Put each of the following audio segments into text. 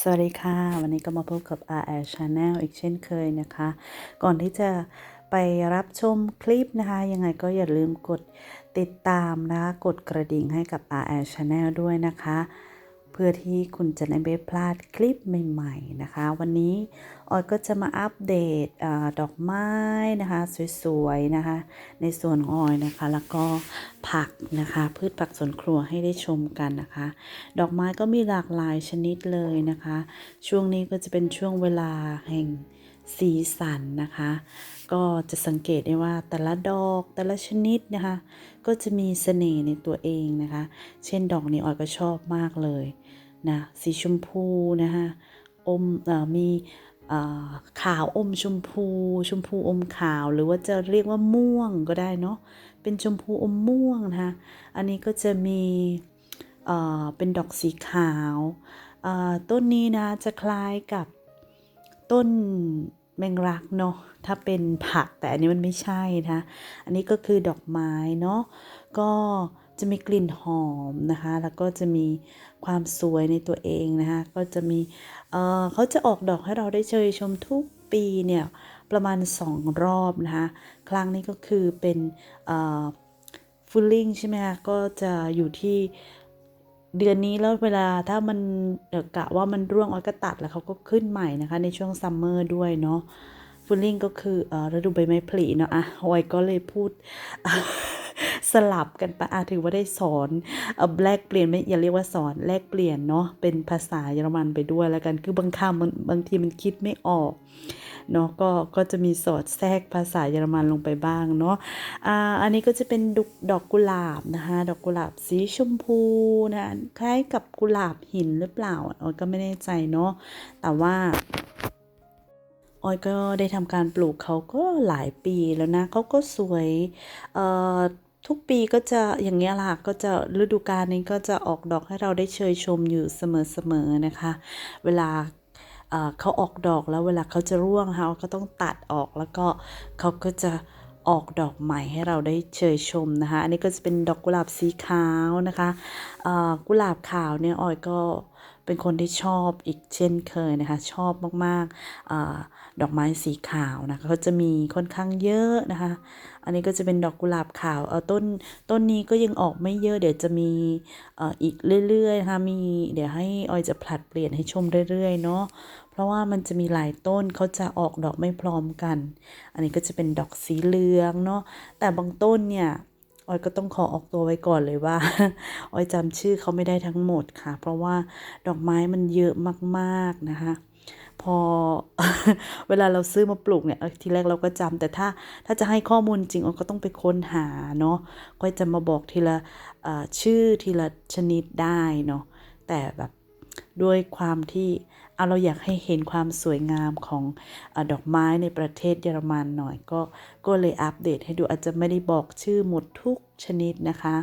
สวัสดีค่ะ วันนี้ก็มาพบกับ RR Channel อีกเช่นเคยนะคะ ก่อนที่จะไปรับชมคลิปนะคะ ยังไงก็อย่าลืมกดติดตามนะคะ กดกระดิ่งให้กับ RR Channel ด้วยนะคะ เพื่อที่คุณจะไม่พลาดคลิปใหม่ ๆ นะคะ วันนี้ออยก็จะมาอัปเดตอดอกไม้นะคะ สวยๆนะคะ ในส่วนของออยนะคะ แล้วก็ผักนะคะ พืชผักสวนครัวให้ได้ชมกันนะคะ ดอกไม้ก็มีหลากหลายชนิดเลยนะคะ ช่วงนี้ก็จะเป็นช่วงเวลาแห่งสีสันนะคะ ก็จะสังเกตได้ว่าแต่ละดอกแต่ละชนิดนะคะ ก็จะมีเสน่ห์ในตัวเองนะคะ เช่นดอกนี้ออยก็ชอบมากเลยนะสีชมพูนะคะอมอมีขาวอมชมพู ชมพูอมขาวหรือว่าจะเรียกว่าม่วงก็ได้เนาะเป็นชมพูอมม่วงนะคะอันนี้ก็จะมีเป็นดอกสีขาว ต้นนี้นะจะคล้ายกับต้น แมงรักเนาะถ้าเป็นผักแต่อันนี้มันไม่ใช่นะอันนี้ก็คือดอกไม้เนาะก็จะมีกลิ่นหอมนะคะ แล้วก็จะมีความสวยในตัวเองนะคะ ก็จะมีเออเขาจะออกดอกให้เราได้เชยชมทุกปีเนี่ยประมาณ 2 รอบนะคะ ครั้งนี้ก็คือเป็นฟูลลิ่งใช่ไหมคะ ก็จะอยู่ที่ เดือนนี้แล้วเวลาถ้ามันกะว่ามันร่วงออยก็ตัดแล้วเขาก็ขึ้นใหม่นะคะ ในช่วงซัมเมอร์ด้วยเนาะฟูลลิ่งก็คือฤดูใบไม้ผลิเนาะอะออยก็เลยพูดสลับกันไปอะถือว่าได้สอนอแลกเปลี่ยนไม่อย่าเรียกว่าสอนแลกเปลี่ยนเนาะเป็นภาษาเยอรมันไปด้วยแล้วกันคือบางคำบางทีมันคิดไม่ออก เนาะก็ก็จะมีสอดแทรกภาษาเยอรมันลงไปบ้างเนาะอ่าอันนี้ก็จะเป็นดอกดอกกุหลาบนะคะดอกกุหลาบสีชมพูนะคล้ายกับกุหลาบหินหรือเปล่าออยก็ไม่แน่ใจเนาะแต่ว่าออยก็ได้ทำการปลูกเขาก็หลายปีแล้วนะเขาก็สวยเอ่อทุกปีก็จะอย่างเงี้ยล่ะก็จะฤดูกาลนี้ก็จะออกดอกให้เราได้เชยชมอยู่เสมอๆนะคะ เวลา เขาออกดอกแล้วเวลาเขาจะร่วงเขาก็ต้องตัดออกแล้วก็เขาก็จะออกดอกใหม่ให้เราได้เชยชมนะคะ อันนี้ก็จะเป็นดอกกุหลาบสีขาวนะคะกุหลาบขาวเนี่ยออยก็ เป็นคนที่ชอบอีกเช่นเคยนะคะ ชอบมากๆอดอกไม้สีขาวนะคะเขาจะมีค่อนข้างเยอะนะคะ อันนี้ก็จะเป็นดอกกุหลาบขาวเออต้นต้นนี้ก็ยังออกไม่เยอะ เดี๋ยวจะมีอ่ออีกเรื่อยๆนะคะมีเดี๋ยวให้ออยจะผลัดเปลี่ยนให้ชมเรื่อยๆเนาะเพราะว่ามันจะมีหลายต้นเขาจะออกดอกไม่พร้อมกัน อันนี้ก็จะเป็นดอกสีเหลืองเนาะแต่บางต้นเนี่ย ออยก็ต้องขอออกตัวไว้ก่อนเลยว่า ออยจำชื่อเขาไม่ได้ทั้งหมดค่ะ เพราะว่าดอกไม้มันเยอะมากๆนะคะ พอเวลาเราซื้อมาปลูกเนี่ยทีแรกเราก็จำแต่ถ้าถ้าจะให้ข้อมูลจริงเราก็ต้องไปค้นหาเนาะก็จะมาบอกทีละชื่อทีละชนิดได้เนาะแต่แบบด้วยความที่ เอาเราอยากให้เห็นความสวยงามของอดอกไม้ในประเทศเยอรมันหน่อยก็ก็เลยอัปเดตให้ดูอาจจะไม่ได้บอกชื่อหมดทุกชนิดนะคะ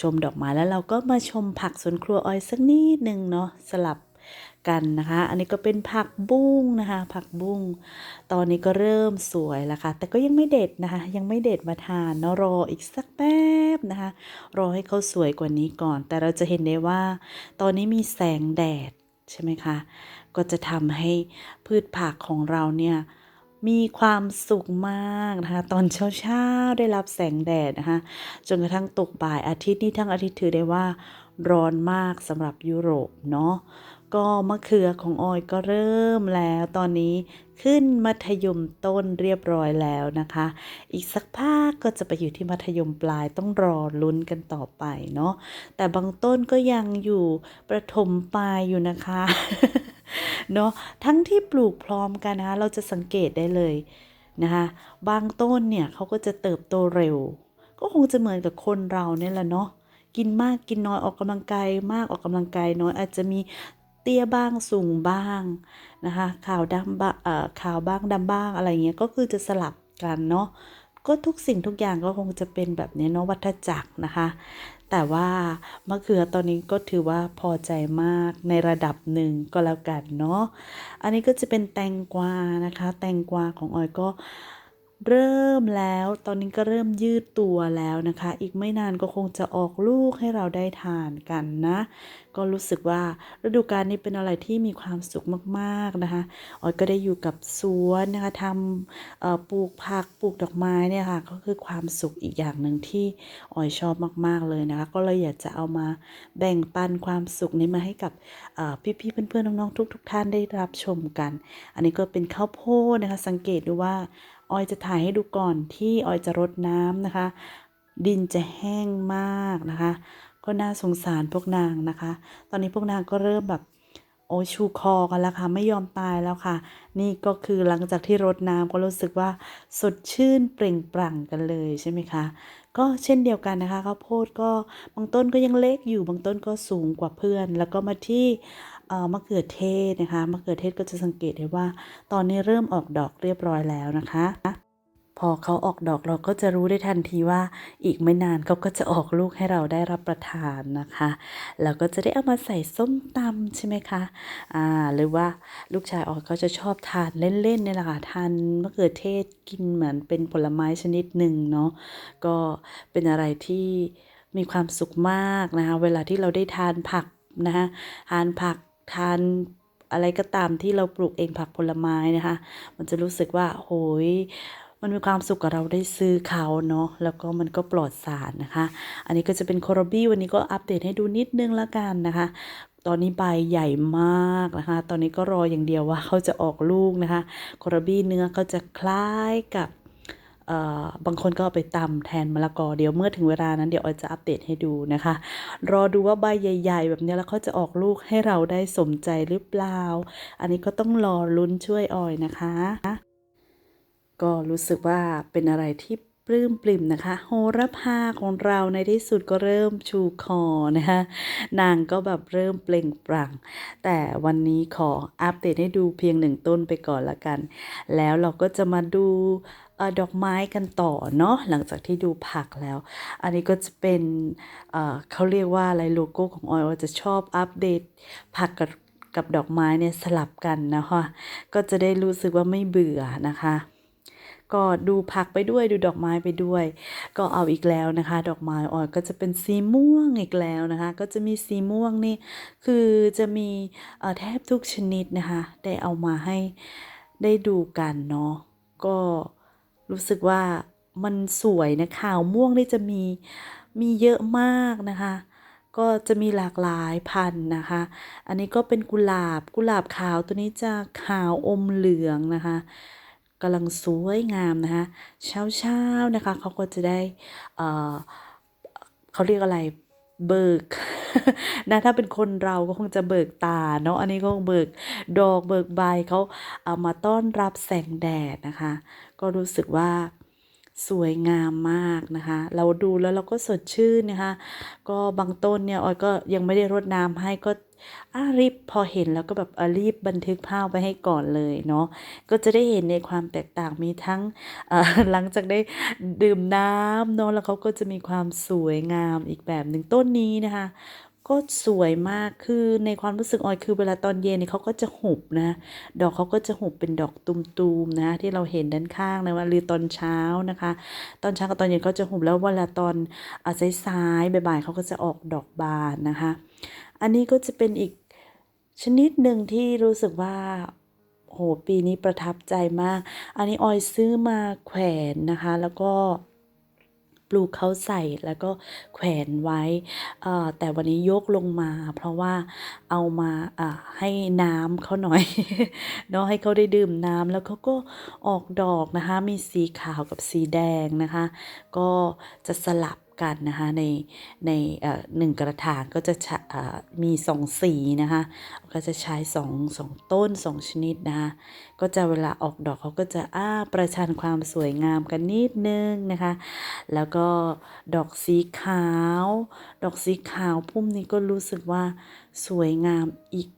ชมดอกไม้แล้วเราก็มาชมผักสวนครัวออยสักนิดหนึ่งเนาะสลับกันนะคะ อันนี้ก็เป็นผักบุ้งนะคะ ผักบุ้ง ตอนนี้ก็เริ่มสวยแล้วค่ะ แต่ก็ยังไม่เด็ดนะคะ ยังไม่เด็ดมาทานเนาะรออีกสักแป๊บนะคะ รอให้เขาสวยกว่านี้ก่อน แต่เราจะเห็นได้ว่า ตอนนี้มีแสงแดด ใช่ไหมคะ ก็จะทำให้พืชผักของเราเนี่ยมีความสุขมากนะคะ ตอนเช้าๆได้รับแสงแดดนะคะ จนกระทั่งตกบ่ายอาทิตย์นี้ทั้งอาทิตย์ถือได้ว่าร้อนมากสำหรับยุโรปเนาะ ก็มะเขือของออยก็เริ่มแล้วตอนนี้ขึ้นมัธยมต้นเรียบร้อยแล้วนะคะ อีกสักพักก็จะไปอยู่ที่มัธยมปลายต้องรอลุ้นกันต่อไปเนาะแต่บางต้นก็ยังอยู่ประถมปลายอยู่นะคะเนาะทั้งที่ปลูกพร้อมกันนะคะเราจะสังเกตได้เลยนะคะบางต้นเนี่ยเขาก็จะเติบโตเร็ว ก็คงจะเหมือนกับคนเราเนี่ยแหละเนาะกินมากกินน้อยออกกำลังกายมากออกกำลังกายน้อยอาจจะมี เตี้ยบ้างสูงบ้างนะคะขาวดำบ้างเอ่อขาวบ้างดำบ้างอะไรเงี้ยก็คือจะสลับกันเนาะก็ทุกสิ่งทุกอย่างก็คงจะเป็นแบบนี้เนาะวัฏจักรนะคะ แต่ว่ามะเขือตอนนี้ก็ถือว่าพอใจมากในระดับหนึ่งก็แล้วกันเนาะอันนี้ก็จะเป็นแตงกวานะคะ แตงกวาของออยก็ เริ่มแล้ว ตอนนี้ก็เริ่มยืดตัวแล้วนะคะ อีกไม่นานก็คงจะออกลูกให้เราได้ทานกันนะ ก็รู้สึกว่าฤดูกาลนี้เป็นอะไรที่มีความสุขมากๆนะคะออยก็ได้อยู่กับสวนนะคะทำปลูกผักปลูกดอกไม้เนี่ยค่ะ ก็คือความสุขอีกอย่างหนึ่งที่ออยชอบมากๆเลยนะคะ ก็เลยอยากจะเอามาแบ่งปันความสุขนี้มาให้กับพี่ๆเพื่อนๆน้องๆทุก ๆ ท่านได้รับชมกัน อันนี้ก็เป็นข้าวโพดนะคะ สังเกตดูว่า ออยจะถ่ายให้ดูก่อนที่ออยจะรดน้ำนะคะ ดินจะแห้งมากนะคะ ก็น่าสงสารพวกนางนะคะ ตอนนี้พวกนางก็เริ่มแบบโอ้ชูคอกันแล้วค่ะ ไม่ยอมตายแล้วค่ะ นี่ก็คือหลังจากที่รดน้ำก็รู้สึกว่าสดชื่นเปล่งปลั่งกันเลยใช่ไหมคะ ก็เช่นเดียวกันนะคะข้าวโพดก็บางต้นก็ยังเล็กอยู่บางต้นก็สูงกว่าเพื่อน แล้วก็มาที่ มะเขือเทศนะคะมะเขือเทศก็จะสังเกตได้ว่า ตอนนี้เริ่มออกดอกเรียบร้อยแล้วนะคะ พอเขาออกดอกเราก็จะรู้ได้ทันทีว่า อีกไม่นานเขาก็จะออกลูกให้เราได้รับประทานนะคะแล้วก็จะได้เอามาใส่ส้มตำใช่ไหมคะอ่าหรือว่าลูกชายออกก็จะชอบทานเล่นๆเนี่ยแหละค่ะทานมะเขือเทศกินเหมือนเป็นผลไม้ชนิดหนึ่งเนาะก็เป็นอะไรที่มีความสุขมากนะคะเวลาที่เราได้ทานผักนะคะทานผัก ทานอะไรก็ตามที่เราปลูกเองผักผลไม้นะคะ มันจะรู้สึกว่าโหยมันมีความสุขกับเราได้ซื้อเขาเนาะแล้วก็มันก็ปลอดสารนะคะ อันนี้ก็จะเป็นโครบี้วันนี้ก็อัปเดตให้ดูนิดนึงละกันนะคะ ตอนนี้ใบใหญ่มากนะคะ ตอนนี้ก็รออย่างเดียวว่าเขาจะออกลูกนะคะโครบี้เนื้อก็จะคล้ายกับ บางคนก็เอาไปตำแทนมะละกอเดี๋ยวเมื่อถึงเวลานั้นเดี๋ยวออยจะอัปเดตให้ดูนะคะ รอดูว่าใบใหญ่ ๆ แบบนี้แล้วเขาจะออกลูกให้เราได้สมใจหรือเปล่า อันนี้ก็ต้องรอลุ้นช่วยออยนะคะ ก็รู้สึกว่าเป็นอะไรที่ปลื้มปริ่มนะคะ โหระพาของเราในที่สุดก็เริ่มชูคอนะคะนางก็แบบเริ่มเปล่งปลั่ง แต่วันนี้ขออัปเดตให้ดูเพียงหนึ่งต้นไปก่อนละกัน แล้วเราก็จะมาดู ดอกไม้กันต่อเนาะหลังจากที่ดูผักแล้ว อันนี้ก็จะเป็นเขาเรียกว่าอะไรโลโก้ของออยออยจะชอบอัปเดตผักกับกับดอกไม้เนี่ยสลับกันนะคะก็จะได้รู้สึกว่าไม่เบื่อนะคะก็ดูผักไปด้วยดูดอกไม้ไปด้วย ก็เอาอีกแล้วนะคะ ดอกไม้ออยก็จะเป็นสีม่วงอีกแล้วนะคะ ก็จะมีสีม่วงนี่คือจะมีแทบทุกชนิดนะคะ ได้เอามาให้ได้ดูกันเนาะก็ รู้สึกว่ามันสวยนะขาวม่วงนี่จะมีมีเยอะมากนะคะ ก็จะมีหลากหลายพันธุ์นะคะ อันนี้ก็เป็นกุหลาบกุหลาบขาวตัวนี้จะขาวอมเหลืองนะคะกำลังสวยงามนะคะเช้าเช้าๆนะคะเขาก็จะได้เเขาเรียกอะไรเบิกนะถ้าเป็นคนเราก็คงจะเบิกตาเนาะอันนี้ก็เบิกดอกเบิกใบเขาเอามาต้อนรับแสงแดดนะคะ ก็รู้สึกว่าสวยงามมากนะคะ เราดูแล้วเราก็สดชื่นนะคะ ก็บางต้นเนี่ยออยก็ยังไม่ได้รดน้ำให้ก็รีบพอเห็นแล้วก็แบบรีบบันทึกภาพไว้ให้ก่อนเลยเนาะก็จะได้เห็นในความแตกต่างมีทั้งหลังจากได้ดื่มน้ำเนาะแล้วเขาก็จะมีความสวยงามอีกแบบหนึ่งต้นนี้นะคะ ก็สวยมากคือในความรู้สึกออยคือเวลาตอนเย็นเนี่ยเขาก็จะหุบนะ ดอกเขาก็จะหุบเป็นดอกตุมๆนะ ที่เราเห็นด้านข้างนะว่าหรือตอนเช้านะคะ ตอนเช้ากับตอนเย็นเขาจะหุบแล้วเวลาตอนสายๆบ่ายๆเขาก็จะออกดอกบานนะคะ อันนี้ก็จะเป็นอีกชนิดหนึ่งที่รู้สึกว่าโหปีนี้ประทับใจมาก อันนี้ออยซื้อมาแขวนนะคะ แล้วก็ ลูกเขาใส่แล้วก็แขวนไว้แต่วันนี้ยกลงมา เพราะว่าเอามาอ่าให้น้ำเขาหน่อยเนาะให้เขาได้ดื่มน้ำแล้วเขาก็ออกดอกนะคะ มีสีขาวกับสีแดงนะคะ ก็จะสลับ กันนะคะในในหนึ่งกระถางก็จะมีสองสีนะคะก็จะใช้สองสองต้นสองชนิดนะคะก็จะเวลาออกดอกเขาก็จะอ้าประชันความสวยงามกันนิดนึงนะคะ แล้วก็ดอกสีขาว ดอกสีขาวพุ่มนี้ก็รู้สึกว่าสวยงามอีก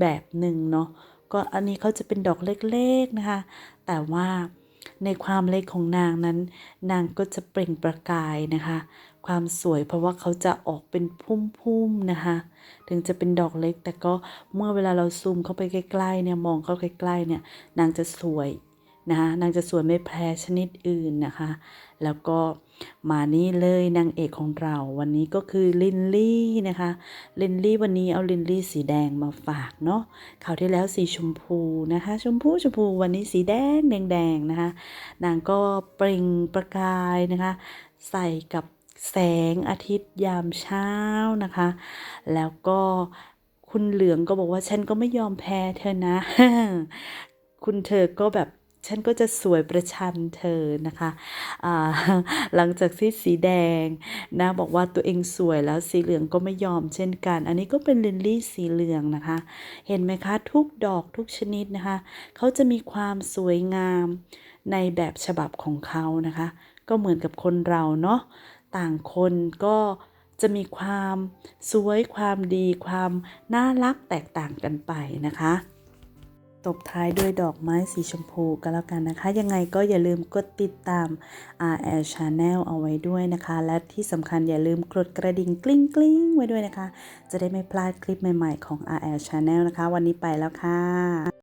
แบบหนึ่งเนาะก็อันนี้เขาจะเป็นดอกเล็กๆนะคะ แต่ว่า ในความเล็กของนางนั้น นางก็จะเปล่งประกายนะคะ ความสวยเพราะว่าเขาจะออกเป็นพุ่มๆนะคะ ถึงจะเป็นดอกเล็ก แต่ก็เมื่อเวลาเราซูมเข้าไปใกล้ๆเนี่ยมองเข้าใกล้ๆเนี่ยนางจะสวย นะคะนางจะสวยไม่แพ้ชนิดอื่นนะคะ แล้วก็มานี่เลยนางเอกของเราวันนี้ก็คือลินลี่นะคะลินลี่วันนี้เอาลินลี่สีแดงมาฝากเนาะคราวที่แล้วสีชมพูนะคะ ชมพูชมพูวันนี้สีแดงแดงแดงนะคะนางก็เปล่งประกายนะคะ ใส่กับแสงอาทิตย์ยามเช้านะคะ แล้วก็คุณเหลืองก็บอกว่าฉันก็ไม่ยอมแพ้เธอนะ คุณเธอก็แบบ ฉันก็จะสวยประชันเธอนะคะหลังจากที่สีแดงนะบอกว่าตัวเองสวยแล้วสีเหลืองก็ไม่ยอมเช่นกัน อันนี้ก็เป็นลินลี่สีเหลืองนะคะ เห็นไหมคะทุกดอกทุกชนิดนะคะเขาจะมีความสวยงามในแบบฉบับของเขานะคะ ก็เหมือนกับคนเราเนาะต่างคนก็จะมีความสวยความดีความน่ารักแตกต่างกันไปนะคะ ตบท้ายด้วยดอกไม้สีชมพูก็แล้วกันนะคะ ยังไงก็อย่าลืมกดติดตาม RL Channel เอาไว้ด้วยนะคะ และที่สำคัญอย่าลืมกดกระดิ่งกลิ้งกลิ้งๆไว้ด้วยนะคะ จะได้ไม่พลาดคลิปใหม่ๆของ RL Channel นะคะ วันนี้ไปแล้วค่ะ